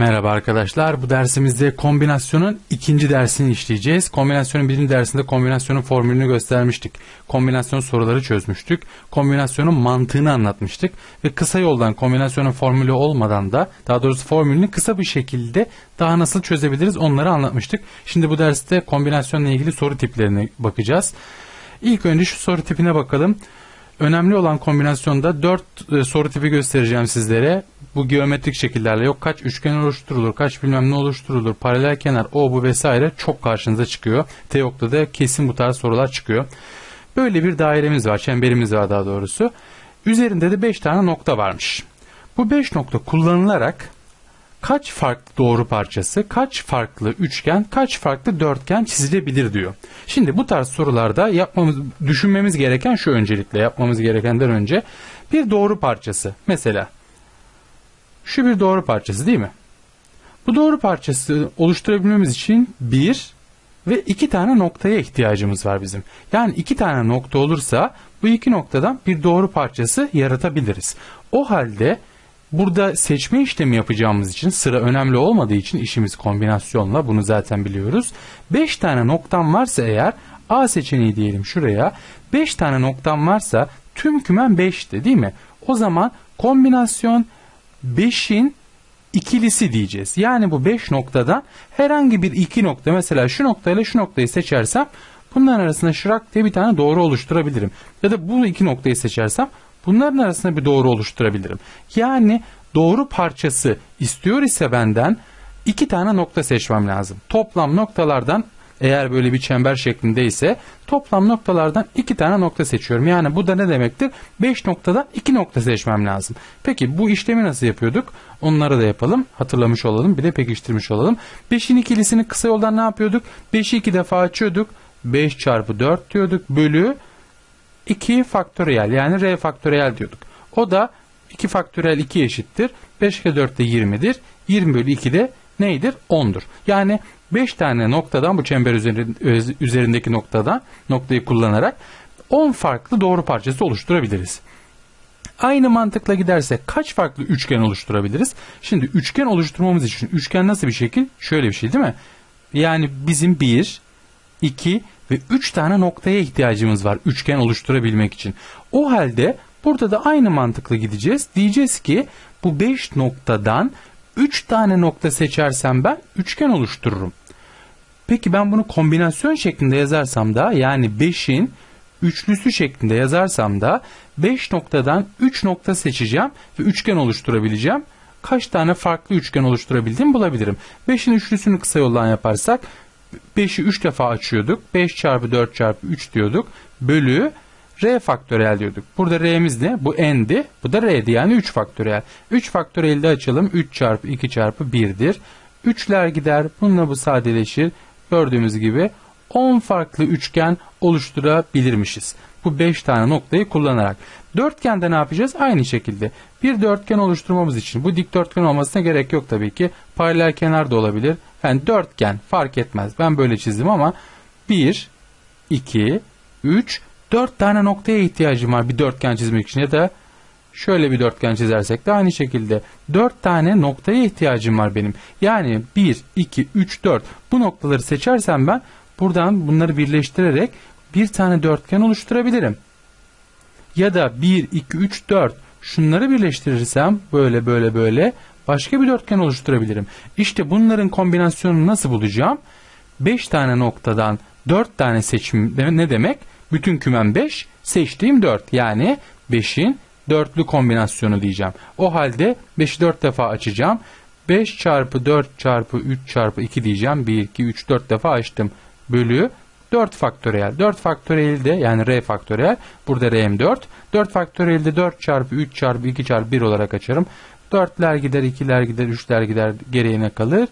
Merhaba arkadaşlar. Bu dersimizde kombinasyonun ikinci dersini işleyeceğiz. Kombinasyonun birinci dersinde kombinasyonun formülünü göstermiştik. Kombinasyon soruları çözmüştük. Kombinasyonun mantığını anlatmıştık. Ve kısa yoldan kombinasyonun formülü olmadan da daha doğrusu formülünü kısa bir şekilde daha nasıl çözebiliriz onları anlatmıştık. Şimdi bu derste kombinasyonla ilgili soru tiplerine bakacağız. İlk önce şu soru tipine bakalım. Önemli olan kombinasyonda 4 e, soru tipi göstereceğim sizlere. Bu geometrik şekillerle yok kaç üçgen oluşturulur, kaç bilmem ne oluşturulur, paralel kenar, o bu vesaire çok karşınıza çıkıyor. TEOK'ta da kesin bu tarz sorular çıkıyor. Böyle bir dairemiz var, çemberimiz var daha doğrusu. Üzerinde de 5 tane nokta varmış. Bu 5 nokta kullanılarak kaç farklı doğru parçası, kaç farklı üçgen, kaç farklı dörtgen çizilebilir diyor. Şimdi bu tarz sorularda yapmamız, düşünmemiz gereken şu öncelikle yapmamız gerekenden önce bir doğru parçası. Mesela şu bir doğru parçası değil mi? Bu doğru parçası oluşturabilmemiz için bir ve iki tane noktaya ihtiyacımız var bizim. Yani iki tane nokta olursa bu iki noktadan bir doğru parçası yaratabiliriz. O halde Burada seçme işlemi yapacağımız için sıra önemli olmadığı için işimiz kombinasyonla bunu zaten biliyoruz. 5 tane noktam varsa eğer A seçeneği diyelim şuraya 5 tane noktam varsa tüm kümen 5'ti değil mi? O zaman kombinasyon 5'in ikilisi diyeceğiz. Yani bu 5 noktadan herhangi bir iki nokta mesela şu noktayla şu noktayı seçersem bunların arasında şırak diye bir tane doğru oluşturabilirim. Ya da bu iki noktayı seçersem Bunların arasında bir doğru oluşturabilirim. Yani doğru parçası istiyor ise benden iki tane nokta seçmem lazım. Toplam noktalardan eğer böyle bir çember şeklinde ise toplam noktalardan iki tane nokta seçiyorum. Yani bu da ne demektir? 5 noktadan 2 nokta seçmem lazım. Peki bu işlemi nasıl yapıyorduk? Onları da yapalım. Hatırlamış olalım. Bir de pekiştirmiş olalım. 5'in ikilisini kısa yoldan ne yapıyorduk? 5'i 2 defa açıyorduk. 5 çarpı 4 diyorduk. Bölü 2 faktöriyel yani r faktöriyel diyorduk. O da 2 faktöriyel 2 eşittir. 5 kere 4 de 20'dir. 20 bölü 2 de neydir? 10'dur. Yani 5 tane noktadan bu çember üzerindeki noktadan noktayı kullanarak 10 farklı doğru parçası oluşturabiliriz. Aynı mantıkla gidersek kaç farklı üçgen oluşturabiliriz? Şimdi üçgen oluşturmamız için üçgen nasıl bir şekil? Şöyle bir şey değil mi? Yani bizim 1, 2 ve 3 tane noktaya ihtiyacımız var üçgen oluşturabilmek için. O halde burada da aynı mantıkla gideceğiz. Diyeceğiz ki bu 5 noktadan 3 tane nokta seçersem ben üçgen oluştururum. Peki ben bunu kombinasyon şeklinde yazarsam da yani 5'in üçlüsü şeklinde yazarsam da 5 noktadan 3 nokta seçeceğim ve üçgen oluşturabileceğim. Kaç tane farklı üçgen oluşturabildiğimi bulabilirim. 5'in üçlüsünü kısa yoldan yaparsak 5'i 3 defa açıyorduk. 5 çarpı 4 çarpı 3 diyorduk. Bölü r faktöriyel diyorduk. Burada r'miz ne? Bu n'di. Bu da r'di yani 3 faktöriyel. 3 faktöriyeli de açalım. 3 çarpı 2 çarpı 1'dir. 3'ler gider. Bununla bu sadeleşir. Gördüğümüz gibi 10 farklı üçgen oluşturabilirmişiz. Bu 5 tane noktayı kullanarak. Dörtgende ne yapacağız? Aynı şekilde. Bir dörtgen oluşturmamız için bu dikdörtgen olmasına gerek yok tabii ki. Paralel kenar da olabilir. Yani dörtgen fark etmez. Ben böyle çizdim ama 1, 2, 3, 4 tane noktaya ihtiyacım var bir dörtgen çizmek için ya da şöyle bir dörtgen çizersek de aynı şekilde 4 tane noktaya ihtiyacım var benim. Yani 1, 2, 3, 4 bu noktaları seçersem ben buradan bunları birleştirerek bir tane dörtgen oluşturabilirim. Ya da 1, 2, 3, 4 şunları birleştirirsem böyle böyle böyle başka bir dörtgen oluşturabilirim. İşte bunların kombinasyonunu nasıl bulacağım? 5 tane noktadan 4 tane seçim ne demek? Bütün kümen 5, seçtiğim 4. Yani 5'in dörtlü kombinasyonu diyeceğim. O halde 5'i 4 defa açacağım. 5 çarpı 4 çarpı 3 çarpı 2 diyeceğim. 1, 2, 3, 4 defa açtım. Bölü 4 faktöriyel. 4 faktöriyel de yani r faktöriyel. Burada r'm 4. 4 faktöriyel de 4 çarpı 3 çarpı 2 çarpı 1 olarak açarım. 4'ler gider, 2'ler gider, 3'ler gider geriye ne kalır?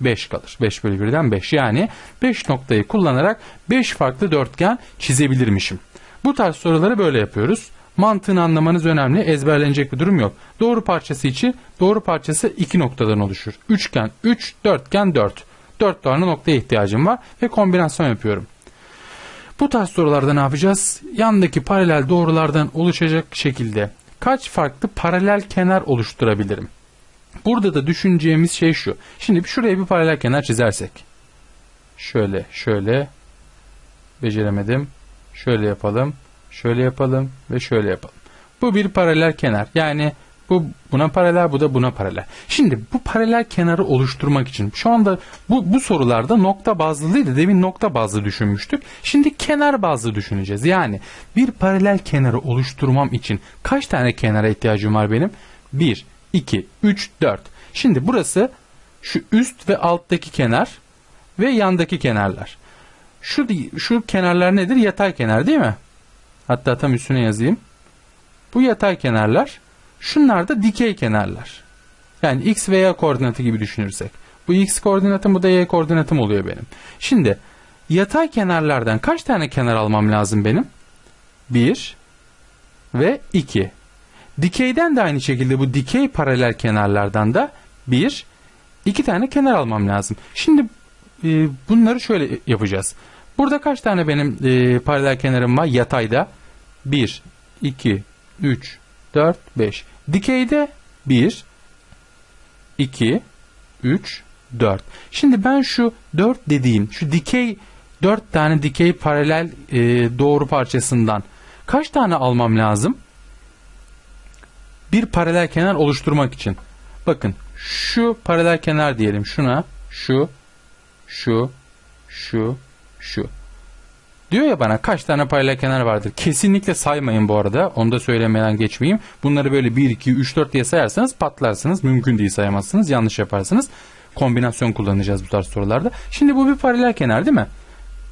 5 kalır. 5 bölü 1'den 5. Yani 5 noktayı kullanarak 5 farklı dörtgen çizebilirmişim. Bu tarz soruları böyle yapıyoruz. Mantığını anlamanız önemli. Ezberlenecek bir durum yok. Doğru parçası için doğru parçası 2 noktadan oluşur. Üçgen 3, dörtgen 4. 4 tane noktaya ihtiyacım var ve kombinasyon yapıyorum. Bu tarz sorularda ne yapacağız? Yandaki paralel doğrulardan oluşacak şekilde kaç farklı paralel kenar oluşturabilirim? Burada da düşüneceğimiz şey şu. Şimdi şuraya bir paralel kenar çizersek. Şöyle, şöyle. Beceremedim. Şöyle yapalım. Şöyle yapalım ve şöyle yapalım. Bu bir paralel kenar. Yani bu buna paralel, bu da buna paralel. Şimdi bu paralel kenarı oluşturmak için şu anda bu, bu sorularda nokta bazlı değil de demin nokta bazlı düşünmüştük. Şimdi kenar bazlı düşüneceğiz. Yani bir paralel kenarı oluşturmam için kaç tane kenara ihtiyacım var benim? 1, 2, 3, 4. Şimdi burası şu üst ve alttaki kenar ve yandaki kenarlar. Şu, şu kenarlar nedir? Yatay kenar değil mi? Hatta tam üstüne yazayım. Bu yatay kenarlar. Şunlar da dikey kenarlar. Yani x ve y koordinatı gibi düşünürsek. Bu x koordinatım bu da y koordinatım oluyor benim. Şimdi yatay kenarlardan kaç tane kenar almam lazım benim? 1 ve 2. Dikeyden de aynı şekilde bu dikey paralel kenarlardan da 1, 2 tane kenar almam lazım. Şimdi e, bunları şöyle yapacağız. Burada kaç tane benim e, paralel kenarım var yatayda? 1, 2, 3, 4, 5. Dikeyde 1, 2, 3, 4. Şimdi ben şu 4 dediğim şu dikey 4 tane dikey paralel e, doğru parçasından kaç tane almam lazım? Bir paralel kenar oluşturmak için. Bakın şu paralel kenar diyelim şuna şu şu şu şu. Diyor ya bana kaç tane paralel kenar vardır. Kesinlikle saymayın bu arada. Onu da söylemeden geçmeyeyim. Bunları böyle 1, 2, 3, 4 diye sayarsanız patlarsınız. Mümkün değil sayamazsınız. Yanlış yaparsınız. Kombinasyon kullanacağız bu tarz sorularda. Şimdi bu bir paralel kenar değil mi?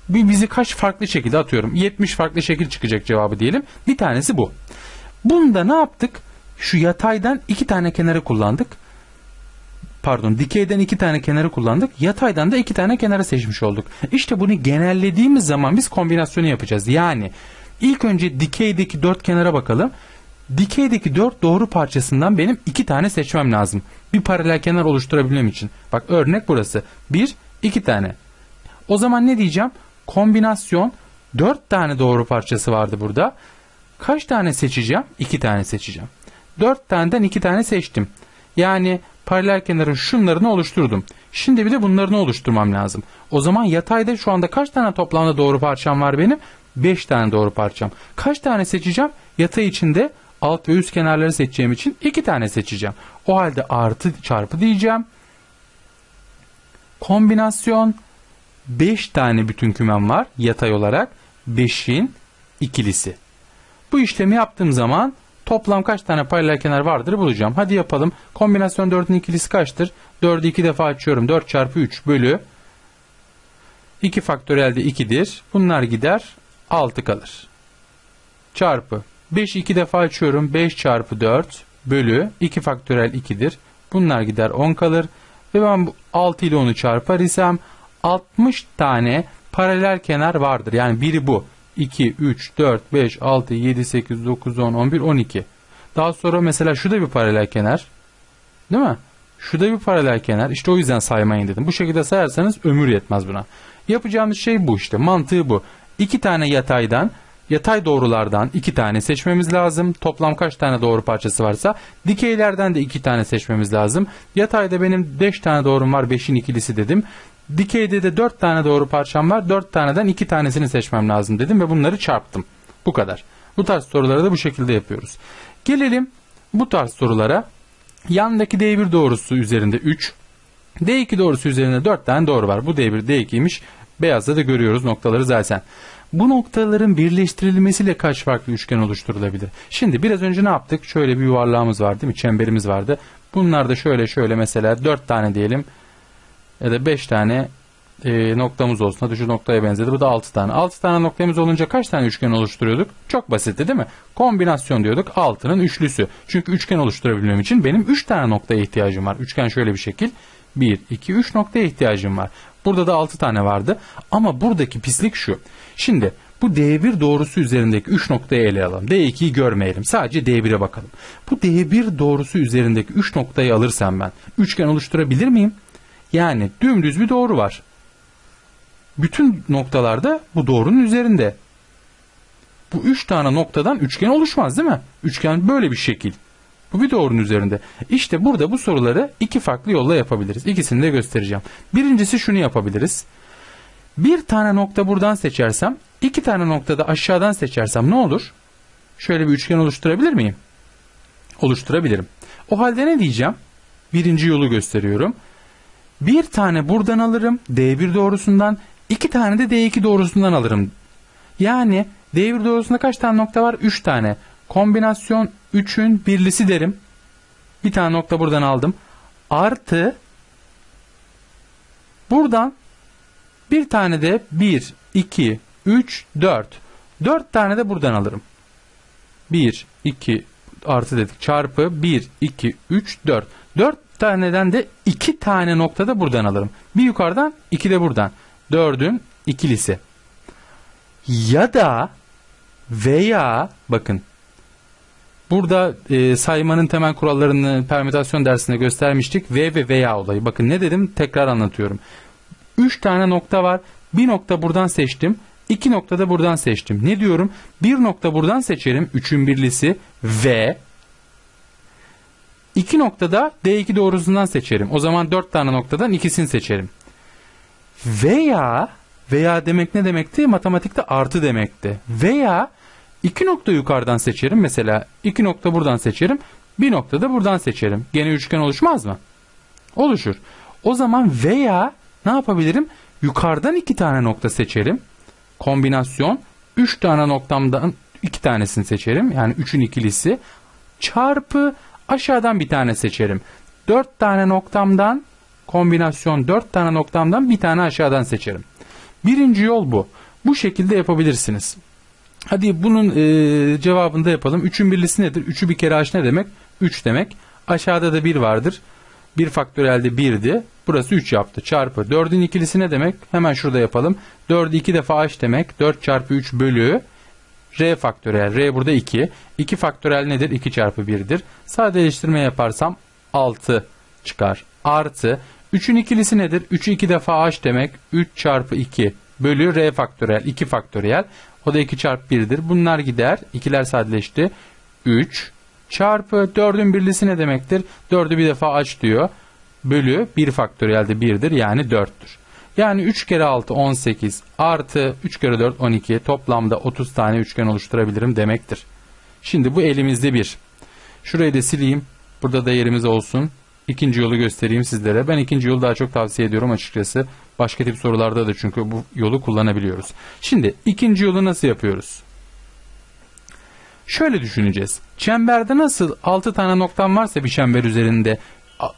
Bizi kaç farklı şekilde atıyorum. 70 farklı şekil çıkacak cevabı diyelim. Bir tanesi bu. Bunda ne yaptık? Şu yataydan iki tane kenarı kullandık pardon dikeyden iki tane kenarı kullandık. Yataydan da iki tane kenarı seçmiş olduk. İşte bunu genellediğimiz zaman biz kombinasyonu yapacağız. Yani ilk önce dikeydeki dört kenara bakalım. Dikeydeki dört doğru parçasından benim iki tane seçmem lazım. Bir paralel kenar oluşturabilmem için. Bak örnek burası. Bir, iki tane. O zaman ne diyeceğim? Kombinasyon dört tane doğru parçası vardı burada. Kaç tane seçeceğim? İki tane seçeceğim. Dört taneden iki tane seçtim. Yani paralel kenarın şunlarını oluşturdum. Şimdi bir de bunlarını oluşturmam lazım. O zaman yatayda şu anda kaç tane toplamda doğru parçam var benim? 5 tane doğru parçam. Kaç tane seçeceğim? Yatay içinde alt ve üst kenarları seçeceğim için 2 tane seçeceğim. O halde artı çarpı diyeceğim. Kombinasyon 5 tane bütün kümem var yatay olarak. 5'in ikilisi. Bu işlemi yaptığım zaman Toplam kaç tane paralel kenar vardır bulacağım. Hadi yapalım. Kombinasyon 4'ün ikilisi kaçtır? 4'ü 2 defa açıyorum. 4 çarpı 3 bölü 2 faktöriyel de 2'dir. Bunlar gider 6 kalır. Çarpı 5'i 2 defa açıyorum. 5 çarpı 4 bölü 2 faktöriyel 2'dir. Bunlar gider 10 kalır. Ve ben bu 6 ile 10'u çarpar isem 60 tane paralel kenar vardır. Yani biri bu. 2, 3, 4, 5, 6, 7, 8, 9, 10, 11, 12. Daha sonra mesela şu da bir paralel kenar. Değil mi? Şu da bir paralel kenar. İşte o yüzden saymayın dedim. Bu şekilde sayarsanız ömür yetmez buna. Yapacağımız şey bu işte. Mantığı bu. İki tane yataydan, yatay doğrulardan iki tane seçmemiz lazım. Toplam kaç tane doğru parçası varsa. Dikeylerden de iki tane seçmemiz lazım. Yatayda benim beş tane doğrum var. Beşin ikilisi dedim. Dikeyde de 4 tane doğru parçam var. 4 taneden 2 tanesini seçmem lazım dedim ve bunları çarptım. Bu kadar. Bu tarz soruları da bu şekilde yapıyoruz. Gelelim bu tarz sorulara. Yandaki D1 doğrusu üzerinde 3, D2 doğrusu üzerinde 4 tane doğru var. Bu D1 D2'ymiş. Beyazda da görüyoruz noktaları zaten. Bu noktaların birleştirilmesiyle kaç farklı üçgen oluşturulabilir? Şimdi biraz önce ne yaptık? Şöyle bir yuvarlağımız var değil mi? Çemberimiz vardı. Bunlar da şöyle şöyle mesela 4 tane diyelim ya da 5 tane e, noktamız olsun. Hadi şu noktaya benzedi. Bu da 6 tane. 6 tane noktamız olunca kaç tane üçgen oluşturuyorduk? Çok basitti değil mi? Kombinasyon diyorduk. 6'nın üçlüsü. Çünkü üçgen oluşturabilmem için benim 3 tane noktaya ihtiyacım var. Üçgen şöyle bir şekil. 1, 2, 3 noktaya ihtiyacım var. Burada da 6 tane vardı. Ama buradaki pislik şu. Şimdi bu D1 doğrusu üzerindeki 3 noktayı ele alalım. D2'yi görmeyelim. Sadece D1'e bakalım. Bu D1 doğrusu üzerindeki 3 noktayı alırsam ben üçgen oluşturabilir miyim? Yani dümdüz bir doğru var. Bütün noktalarda bu doğrunun üzerinde. Bu üç tane noktadan üçgen oluşmaz değil mi? Üçgen böyle bir şekil. Bu bir doğrunun üzerinde. İşte burada bu soruları iki farklı yolla yapabiliriz. İkisini de göstereceğim. Birincisi şunu yapabiliriz. Bir tane nokta buradan seçersem, iki tane noktada aşağıdan seçersem ne olur? Şöyle bir üçgen oluşturabilir miyim? Oluşturabilirim. O halde ne diyeceğim? Birinci yolu gösteriyorum. Bir tane buradan alırım D1 doğrusundan, iki tane de D2 doğrusundan alırım. Yani D1 doğrusunda kaç tane nokta var? 3 tane. Kombinasyon 3'ün birlisi derim. Bir tane nokta buradan aldım. Artı buradan bir tane de 1, 2, 3, 4. 4 tane de buradan alırım. 1, 2, artı dedik çarpı 1, 2, 3, 4. 4 taneden de 2 tane nokta da buradan alırım. Bir yukarıdan 2 de buradan. 4'ün ikilisi. Ya da veya bakın burada e, saymanın temel kurallarını permütasyon dersinde göstermiştik. V ve veya olayı. Bakın ne dedim tekrar anlatıyorum. 3 tane nokta var. Bir nokta buradan seçtim. İki nokta da buradan seçtim. Ne diyorum? Bir nokta buradan seçerim. Üçün birlisi V. İki noktada D2 doğrusundan seçerim. O zaman dört tane noktadan ikisini seçerim. Veya veya demek ne demekti? Matematikte artı demekti. Veya iki nokta yukarıdan seçerim. Mesela iki nokta buradan seçerim. Bir nokta da buradan seçerim. Gene üçgen oluşmaz mı? Oluşur. O zaman veya ne yapabilirim? Yukarıdan iki tane nokta seçerim. Kombinasyon. Üç tane noktamdan iki tanesini seçerim. Yani üçün ikilisi. Çarpı aşağıdan bir tane seçerim. Dört tane noktamdan kombinasyon dört tane noktamdan bir tane aşağıdan seçerim. Birinci yol bu. Bu şekilde yapabilirsiniz. Hadi bunun e, cevabını da yapalım. Üçün birlisi nedir? Üçü bir kere aç ne demek? Üç demek. Aşağıda da bir vardır. Bir faktörelde birdi. Burası 3 yaptı. Çarpı. 4'ün ikilisi ne demek? Hemen şurada yapalım. 4'ü 2 defa h demek. 4 çarpı 3 bölü r faktöriyel. r burada 2. 2 faktöriyel nedir? 2 çarpı 1'dir. Sadeleştirme yaparsam 6 çıkar. Artı 3'ün ikilisi nedir? 3'ü 2 defa h demek. 3 çarpı 2 bölü r faktöriyel. 2 faktöriyel. O da 2 çarpı 1'dir. Bunlar gider. İkiler sadeleşti. 3 çarpı 4'ün birlisi ne demektir? 4'ü bir defa aç diyor. Bölü 1 faktöriyel de 1'dir yani 4'tür. Yani 3 kere 6 18 artı 3 kere 4 12 toplamda 30 tane üçgen oluşturabilirim demektir. Şimdi bu elimizde bir. Şurayı da sileyim. Burada da yerimiz olsun. İkinci yolu göstereyim sizlere. Ben ikinci yolu daha çok tavsiye ediyorum açıkçası. Başka tip sorularda da çünkü bu yolu kullanabiliyoruz. Şimdi ikinci yolu nasıl yapıyoruz? Şöyle düşüneceğiz. Çemberde nasıl 6 tane noktam varsa bir çember üzerinde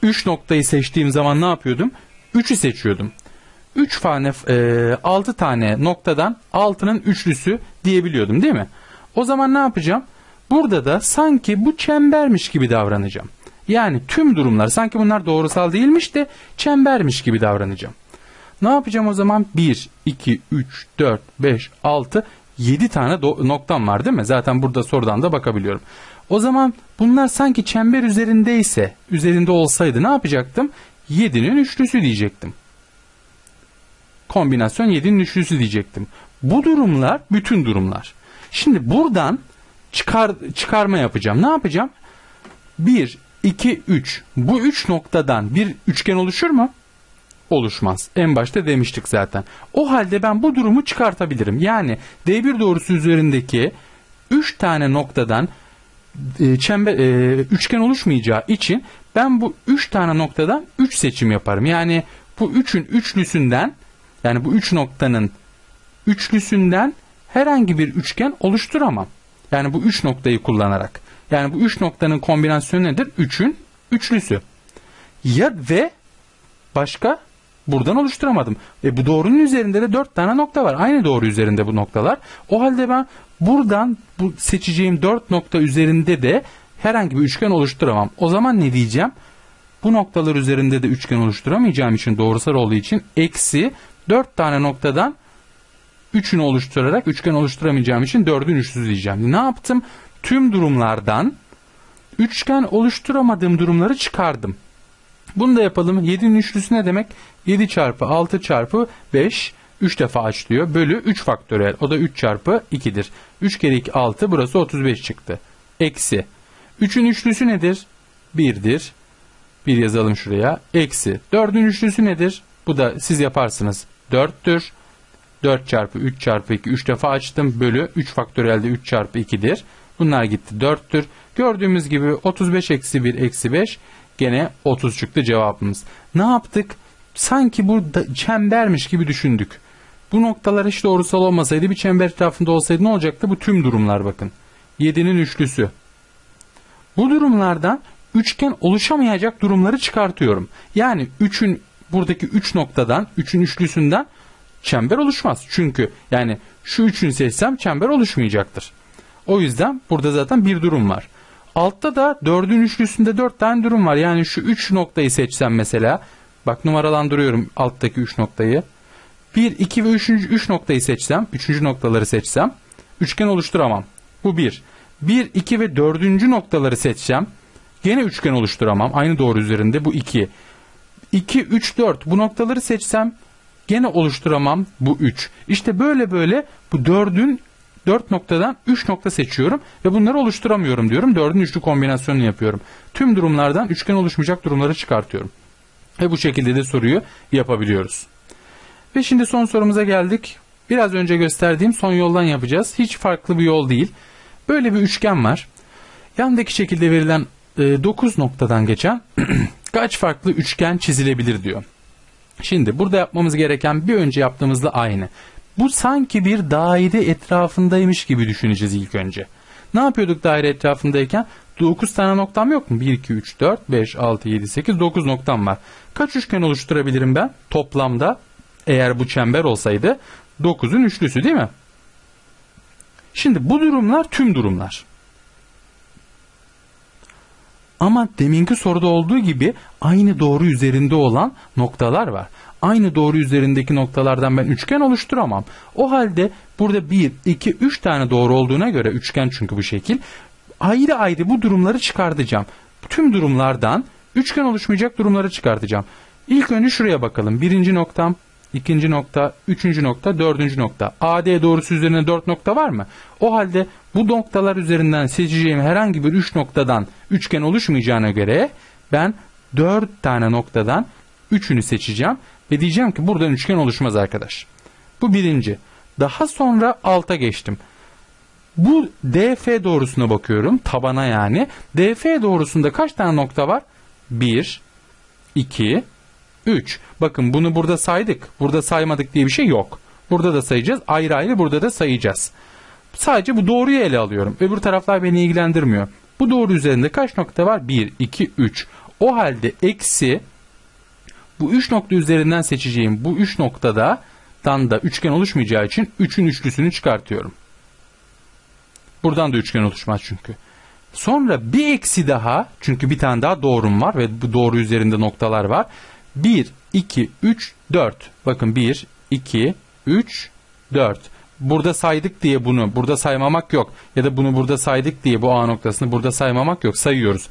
3 noktayı seçtiğim zaman ne yapıyordum? 3'ü seçiyordum. 3 tane e, 6 tane noktadan 6'nın üçlüsü diyebiliyordum değil mi? O zaman ne yapacağım? Burada da sanki bu çembermiş gibi davranacağım. Yani tüm durumlar sanki bunlar doğrusal değilmiş de çembermiş gibi davranacağım. Ne yapacağım o zaman? 1, 2, 3, 4, 5, 6, 7 tane noktam var değil mi? Zaten burada sorudan da bakabiliyorum. O zaman bunlar sanki çember üzerindeyse, üzerinde olsaydı ne yapacaktım? 7'nin üçlüsü diyecektim. Kombinasyon 7'nin üçlüsü diyecektim. Bu durumlar bütün durumlar. Şimdi buradan çıkar, çıkarma yapacağım. Ne yapacağım? 1, 2, 3. Bu 3 noktadan bir üçgen oluşur mu? oluşmaz. En başta demiştik zaten. O halde ben bu durumu çıkartabilirim. Yani D1 doğrusu üzerindeki 3 tane noktadan e, çember e, üçgen oluşmayacağı için ben bu 3 tane noktadan 3 seçim yaparım. Yani bu 3'ün üçlüsünden yani bu 3 üç noktanın üçlüsünden herhangi bir üçgen oluşturamam. Yani bu 3 üç noktayı kullanarak. Yani bu 3 üç noktanın kombinasyonu nedir? 3'ün üçlüsü. Ya ve başka buradan oluşturamadım. E bu doğrunun üzerinde de 4 tane nokta var. Aynı doğru üzerinde bu noktalar. O halde ben buradan bu seçeceğim 4 nokta üzerinde de herhangi bir üçgen oluşturamam. O zaman ne diyeceğim? Bu noktalar üzerinde de üçgen oluşturamayacağım için doğrusal olduğu için eksi 4 tane noktadan 3'ünü oluşturarak üçgen oluşturamayacağım için 4'ün üçlüsü diyeceğim. Ne yaptım? Tüm durumlardan üçgen oluşturamadığım durumları çıkardım. Bunu da yapalım. 7'nin üçlüsü ne demek? 7 çarpı 6 çarpı 5 3 defa açlıyor. Bölü 3 faktöriyel. O da 3 çarpı 2'dir. 3 kere 2 6 burası 35 çıktı. Eksi. 3'ün üçlüsü nedir? 1'dir. 1 yazalım şuraya. Eksi. 4'ün üçlüsü nedir? Bu da siz yaparsınız. 4'tür. 4 çarpı 3 çarpı 2 3 defa açtım. Bölü 3 faktöriyelde 3 çarpı 2'dir. Bunlar gitti 4'tür. Gördüğümüz gibi 35 eksi 1 eksi 5 gene 30 çıktı cevabımız. Ne yaptık? Sanki bu çembermiş gibi düşündük. Bu noktalar hiç doğrusal olmasaydı bir çember etrafında olsaydı ne olacaktı? Bu tüm durumlar bakın. 7'nin üçlüsü. Bu durumlardan üçgen oluşamayacak durumları çıkartıyorum. Yani 3'ün buradaki 3 üç noktadan 3'ün üçlüsünden çember oluşmaz. Çünkü yani şu üçünü seçsem çember oluşmayacaktır. O yüzden burada zaten bir durum var. Altta da 4'ün üçlüsünde 4 tane durum var. Yani şu 3 noktayı seçsem mesela. Bak numaralandırıyorum alttaki 3 noktayı. 1, 2 ve 3. 3 noktayı seçsem, 3. noktaları seçsem üçgen oluşturamam. Bu 1. 1, 2 ve 4. noktaları seçsem gene üçgen oluşturamam. Aynı doğru üzerinde bu 2. 2, 3, 4 bu noktaları seçsem gene oluşturamam bu 3. İşte böyle böyle bu 4'ün 4 noktadan 3 nokta seçiyorum ve bunları oluşturamıyorum diyorum. 4'ün üçlü kombinasyonunu yapıyorum. Tüm durumlardan üçgen oluşmayacak durumları çıkartıyorum. Ve bu şekilde de soruyu yapabiliyoruz. Ve şimdi son sorumuza geldik. Biraz önce gösterdiğim son yoldan yapacağız. Hiç farklı bir yol değil. Böyle bir üçgen var. Yandaki şekilde verilen 9 e, noktadan geçen kaç farklı üçgen çizilebilir diyor. Şimdi burada yapmamız gereken bir önce yaptığımızla aynı. Bu sanki bir daire etrafındaymış gibi düşüneceğiz ilk önce. Ne yapıyorduk daire etrafındayken? 9 tane noktam yok mu? 1, 2, 3, 4, 5, 6, 7, 8, 9 noktam var. Kaç üçgen oluşturabilirim ben? Toplamda eğer bu çember olsaydı 9'un üçlüsü değil mi? Şimdi bu durumlar tüm durumlar. Ama deminki soruda olduğu gibi aynı doğru üzerinde olan noktalar var. Aynı doğru üzerindeki noktalardan ben üçgen oluşturamam. O halde burada 1, 2, 3 tane doğru olduğuna göre üçgen çünkü bu şekil. Ayrı ayrı bu durumları çıkartacağım. Tüm durumlardan üçgen oluşmayacak durumları çıkartacağım. İlk önce şuraya bakalım. Birinci noktam ikinci nokta, üçüncü nokta, dördüncü nokta. AD doğrusu üzerine dört nokta var mı? O halde bu noktalar üzerinden seçeceğim herhangi bir üç noktadan üçgen oluşmayacağına göre ben dört tane noktadan üçünü seçeceğim ve diyeceğim ki buradan üçgen oluşmaz arkadaş. Bu birinci. Daha sonra alta geçtim. Bu DF doğrusuna bakıyorum. Tabana yani. DF doğrusunda kaç tane nokta var? 1, 2, 3. Bakın bunu burada saydık. Burada saymadık diye bir şey yok. Burada da sayacağız. Ayrı ayrı burada da sayacağız. Sadece bu doğruyu ele alıyorum. Öbür taraflar beni ilgilendirmiyor. Bu doğru üzerinde kaç nokta var? 1, 2, 3. O halde eksi bu 3 nokta üzerinden seçeceğim bu 3 noktada dan da üçgen oluşmayacağı için 3'ün üçlüsünü çıkartıyorum. Buradan da üçgen oluşmaz çünkü. Sonra bir eksi daha çünkü bir tane daha doğrum var ve bu doğru üzerinde noktalar var. 1, 2, 3, 4. Bakın 1, 2, 3, 4. Burada saydık diye bunu burada saymamak yok. Ya da bunu burada saydık diye bu A noktasını burada saymamak yok. Sayıyoruz.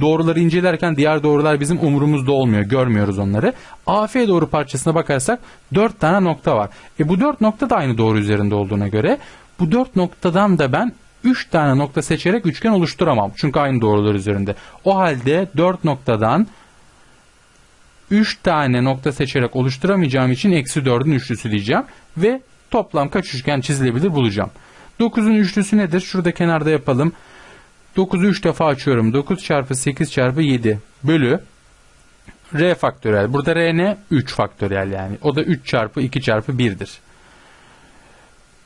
Doğruları incelerken diğer doğrular bizim umurumuzda olmuyor. Görmüyoruz onları. AF doğru parçasına bakarsak 4 tane nokta var. E bu 4 nokta da aynı doğru üzerinde olduğuna göre bu 4 noktadan da ben 3 tane nokta seçerek üçgen oluşturamam. Çünkü aynı doğrular üzerinde. O halde 4 noktadan 3 tane nokta seçerek oluşturamayacağım için eksi 4'ün üçlüsü diyeceğim. Ve toplam kaç üçgen çizilebilir bulacağım. 9'un üçlüsü nedir? Şurada kenarda yapalım. 9'u 3 defa açıyorum. 9 çarpı 8 çarpı 7 bölü r faktöriyel. Burada r ne? 3 faktöriyel yani. O da 3 çarpı 2 çarpı 1'dir.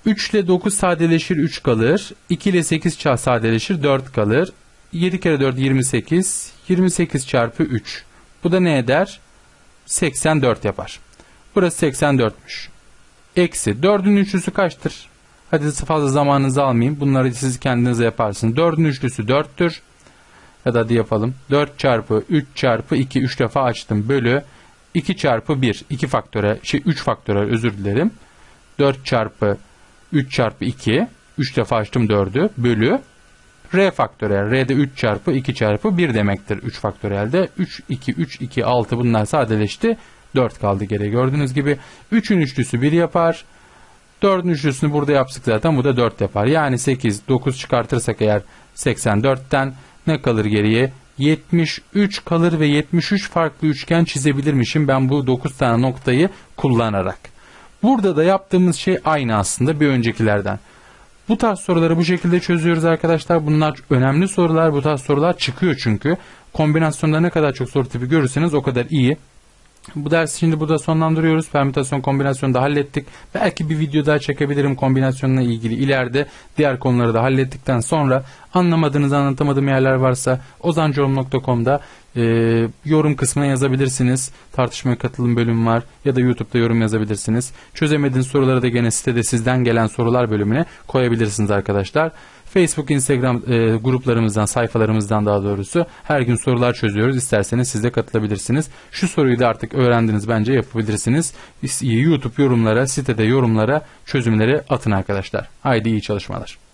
3 ile 9 sadeleşir 3 kalır. 2 ile 8 sadeleşir 4 kalır. 7 kere 4 28. 28 çarpı 3. Bu da ne eder? 84 yapar. Burası 84'müş. Eksi 4'ün üçlüsü kaçtır? Hadi fazla zamanınızı almayayım. Bunları siz kendinize yaparsınız. 4'ün üçlüsü 4'tür. Ya da hadi yapalım. 4 çarpı 3 çarpı 2 3 defa açtım. Bölü 2 çarpı 1 2 faktöre şey 3 faktöre özür dilerim. 4 çarpı 3 çarpı 2 3 defa açtım 4'ü bölü r faktöriyel. R'de 3 çarpı 2 çarpı 1 demektir 3 faktöriyelde. 3, 2, 3, 2, 6 bunlar sadeleşti. 4 kaldı geri. Gördüğünüz gibi 3'ün üçlüsü 1 yapar. 4'ün üçlüsünü burada yaptık zaten. Bu da 4 yapar. Yani 8, 9 çıkartırsak eğer 84'ten ne kalır geriye? 73 kalır ve 73 farklı üçgen çizebilirmişim ben bu 9 tane noktayı kullanarak. Burada da yaptığımız şey aynı aslında bir öncekilerden. Bu tarz soruları bu şekilde çözüyoruz arkadaşlar. Bunlar önemli sorular. Bu tarz sorular çıkıyor çünkü. Kombinasyonda ne kadar çok soru tipi görürseniz o kadar iyi. Bu dersi şimdi burada sonlandırıyoruz. Permütasyon kombinasyonu da hallettik. Belki bir video daha çekebilirim kombinasyonla ilgili. İleride diğer konuları da hallettikten sonra anlamadığınız anlatamadığım yerler varsa ozancorum.com'da e, yorum kısmına yazabilirsiniz. Tartışmaya katılım bölümü var ya da YouTube'da yorum yazabilirsiniz. Çözemediğiniz soruları da gene sitede sizden gelen sorular bölümüne koyabilirsiniz arkadaşlar. Facebook, Instagram e, gruplarımızdan, sayfalarımızdan daha doğrusu her gün sorular çözüyoruz. İsterseniz siz de katılabilirsiniz. Şu soruyu da artık öğrendiniz bence yapabilirsiniz. YouTube yorumlara, sitede yorumlara çözümleri atın arkadaşlar. Haydi iyi çalışmalar.